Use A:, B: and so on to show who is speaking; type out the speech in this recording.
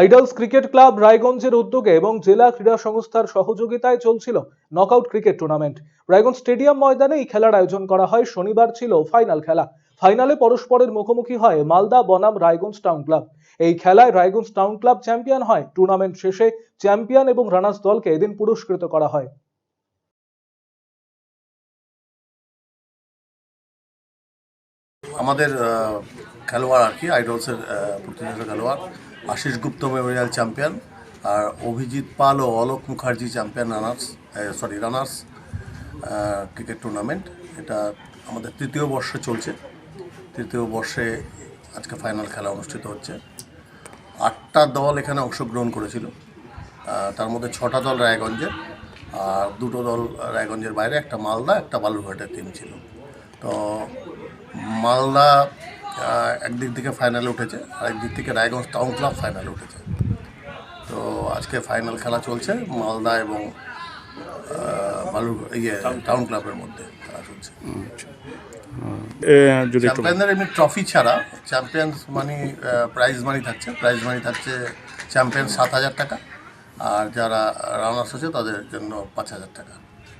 A: Idols cricket club রায়গঞ্জের উদ্যোগে এবং জেলা ক্রীড়া সংস্থার সহযোগিতায় চলছিল knockout cricket tournament. Raiganj stadium ময়দানে এই খেলার আয়োজন করা হয়। শনিবার ছিল ফাইনাল খেলা। ফাইনালে পরস্পরের মুখোমুখি হয় মালদা বনাম রায়গঞ্জ টাউন ক্লাব। এই খেলায় রায়গঞ্জ টাউন ক্লাব চ্যাম্পিয়ন হয়। টুর্নামেন্ট শেষে চ্যাম্পিয়ন এবং রানার্স দলকে এদিন পুরস্কৃত করা হয়।
B: আমাদের খেলোয়াড় আর কি, আইডলসের খেলোয়াড়। আশিস গুপ্ত মেমোরিয়াল চ্যাম্পিয়ন আর অভিজিৎ পাল ও Alok Mukherjee champion runners sorry runners cricket tournament এটা আমাদের তৃতীয় বর্ষে চলছে। তৃতীয় বর্ষে আজকে ফাইনাল খেলা অনুষ্ঠিত হচ্ছে। আটটা দল এখানে অংশগ্রহণ করেছিল। তার মধ্যে ছটা দল রায়গঞ্জের, আর দুটো দল রায়গঞ্জের বাইরে, একটা মালদা, একটা বালুরঘাটের টিম ছিল। তো মালদা একদিক থেকে ফাইনালে উঠেছে আর একদিক থেকে রায়গঞ্জ টাউন ক্লাব ফাইনালে উঠেছে। তো আজকে ফাইনাল খেলা চলছে মালদা এবং বালু ইয়ে টাউন ক্লাবের মধ্যে খেলা চলছে। চ্যাম্পিয়নদের এমনি ট্রফি ছাড়া চ্যাম্পিয়ন্স মানি প্রাইজ মানি থাকছে। প্রাইজ মানি থাকছে চ্যাম্পিয়ন সাত হাজার টাকা আর যারা রানার্স আছে তাদের জন্য পাঁচ হাজার টাকা।